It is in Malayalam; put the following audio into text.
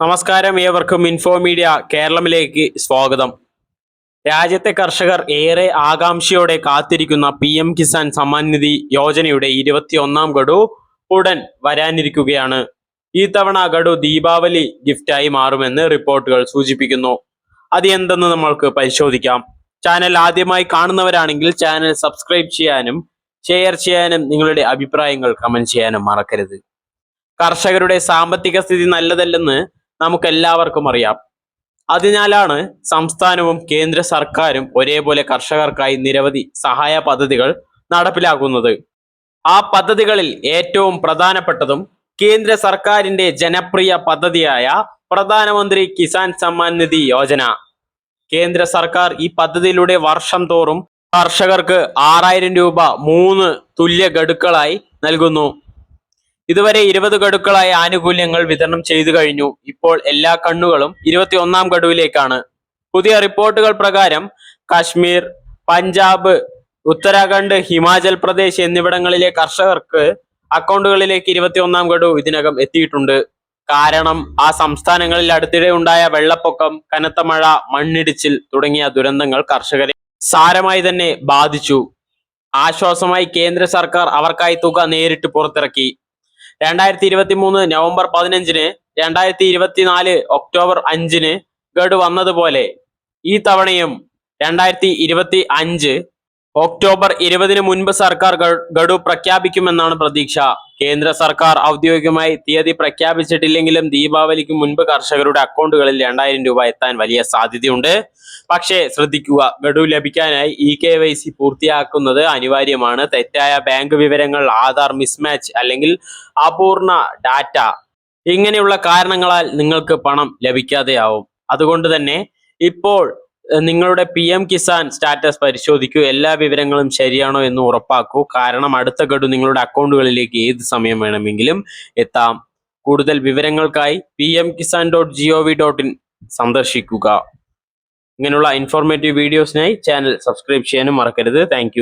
നമസ്കാരം ഏവർക്കും ഇൻഫോ മീഡിയ കേരളമിലേക്ക് സ്വാഗതം. രാജ്യത്തെ കർഷകർ ഏറെ ആകാംക്ഷയോടെ കാത്തിരിക്കുന്ന പി എം കിസാൻ സമ്മാൻ നിധി യോജനയുടെ ഇരുപത്തിയൊന്നാം ഗഡു ഉടൻ വരാനിരിക്കുകയാണ്. ഈ തവണ ഗഡു ദീപാവലി ഗിഫ്റ്റായി മാറുമെന്ന് റിപ്പോർട്ടുകൾ സൂചിപ്പിക്കുന്നു. അത് എന്തെന്ന് നമ്മൾക്ക് പരിശോധിക്കാം. ചാനൽ ആദ്യമായി കാണുന്നവരാണെങ്കിൽ ചാനൽ സബ്സ്ക്രൈബ് ചെയ്യാനും ഷെയർ ചെയ്യാനും നിങ്ങളുടെ അഭിപ്രായങ്ങൾ കമന്റ് ചെയ്യാനും മറക്കരുത്. കർഷകരുടെ സാമ്പത്തിക സ്ഥിതി നല്ലതല്ലെന്ന് നമുക്കെല്ലാവർക്കും അറിയാം. അതിനാലാണ് സംസ്ഥാനവും കേന്ദ്ര സർക്കാരും ഒരേപോലെ കർഷകർക്കായി നിരവധി സഹായ പദ്ധതികൾ നടപ്പിലാക്കുന്നത്. ആ പദ്ധതികളിൽ ഏറ്റവും പ്രധാനപ്പെട്ടതും കേന്ദ്ര സർക്കാരിന്റെ ജനപ്രിയ പദ്ധതിയായ പ്രധാനമന്ത്രി കിസാൻ സമ്മാൻ നിധി യോജന. കേന്ദ്ര സർക്കാർ ഈ പദ്ധതിയിലൂടെ വർഷം തോറും കർഷകർക്ക് ആറായിരം രൂപ മൂന്ന് തുല്യ ഗഡുക്കളായി നൽകുന്നു. ഇതുവരെ ഇരുപത് ഗഡുക്കളായ ആനുകൂല്യങ്ങൾ വിതരണം ചെയ്തു കഴിഞ്ഞു. ഇപ്പോൾ എല്ലാ കണ്ണുകളും ഇരുപത്തി ഒന്നാം ഗഡുവിലേക്കാണ്. പുതിയ റിപ്പോർട്ടുകൾ പ്രകാരം കാശ്മീർ പഞ്ചാബ് ഉത്തരാഖണ്ഡ് ഹിമാചൽ പ്രദേശ് എന്നിവിടങ്ങളിലെ കർഷകർക്ക് അക്കൗണ്ടുകളിലേക്ക് ഇരുപത്തി ഒന്നാം ഗഡു ഇതിനകം എത്തിയിട്ടുണ്ട്. കാരണം ആ സംസ്ഥാനങ്ങളിൽ അടുത്തിടെ ഉണ്ടായ വെള്ളപ്പൊക്കം കനത്ത മഴ മണ്ണിടിച്ചിൽ തുടങ്ങിയ ദുരന്തങ്ങൾ കർഷകരെ സാരമായി തന്നെ ബാധിച്ചു. ആശ്വാസമായി കേന്ദ്ര സർക്കാർ അവർക്കായി തുക നേരിട്ട് പുറത്തിറക്കി. രണ്ടായിരത്തി ഇരുപത്തി മൂന്ന് നവംബർ പതിനഞ്ചിന് രണ്ടായിരത്തി ഇരുപത്തിനാല് ഒക്ടോബർ അഞ്ചിന് ഗഡു വന്നതുപോലെ ഈ തവണയും രണ്ടായിരത്തി ഇരുപത്തി അഞ്ച് ഒക്ടോബർ ഇരുപതിന് മുൻപ് സർക്കാർ ഗഡു പ്രഖ്യാപിക്കുമെന്നാണ് പ്രതീക്ഷ. കേന്ദ്ര സർക്കാർ ഔദ്യോഗികമായി തീയതി പ്രഖ്യാപിച്ചിട്ടില്ലെങ്കിലും ദീപാവലിക്ക് മുൻപ് കർഷകരുടെ അക്കൗണ്ടുകളിൽ രണ്ടായിരം രൂപ എത്താൻ വലിയ സാധ്യതയുണ്ട്. പക്ഷേ ശ്രദ്ധിക്കുക ഗഡു ലഭിക്കാനായി ഇ കെ വൈ സി പൂർത്തിയാക്കുന്നത് അനിവാര്യമാണ്. തെറ്റായ ബാങ്ക് വിവരങ്ങൾ ആധാർ മിസ്മാച്ച് അല്ലെങ്കിൽ അപൂർണ ഡാറ്റ ഇങ്ങനെയുള്ള കാരണങ്ങളാൽ നിങ്ങൾക്ക് പണം ലഭിക്കാതെയാവും. അതുകൊണ്ട് തന്നെ ഇപ്പോൾ നിങ്ങളുടെ പി എം കിസാൻ സ്റ്റാറ്റസ് പരിശോധിക്കൂ. എല്ലാ വിവരങ്ങളും ശരിയാണോ എന്ന് ഉറപ്പാക്കൂ. കാരണം അടുത്ത ഗഡു നിങ്ങളുടെ അക്കൗണ്ടുകളിലേക്ക് ഏത് സമയം വേണമെങ്കിലും എത്താം. കൂടുതൽ വിവരങ്ങൾക്കായി P M Kisan dot G O V dot in സന്ദർശിക്കുക. ഇങ്ങനെയുള്ള ഇൻഫോർമേറ്റീവ് വീഡിയോസിനായി ചാനൽ സബ്സ്ക്രൈബ് ചെയ്യാനും മറക്കരുത്. താങ്ക്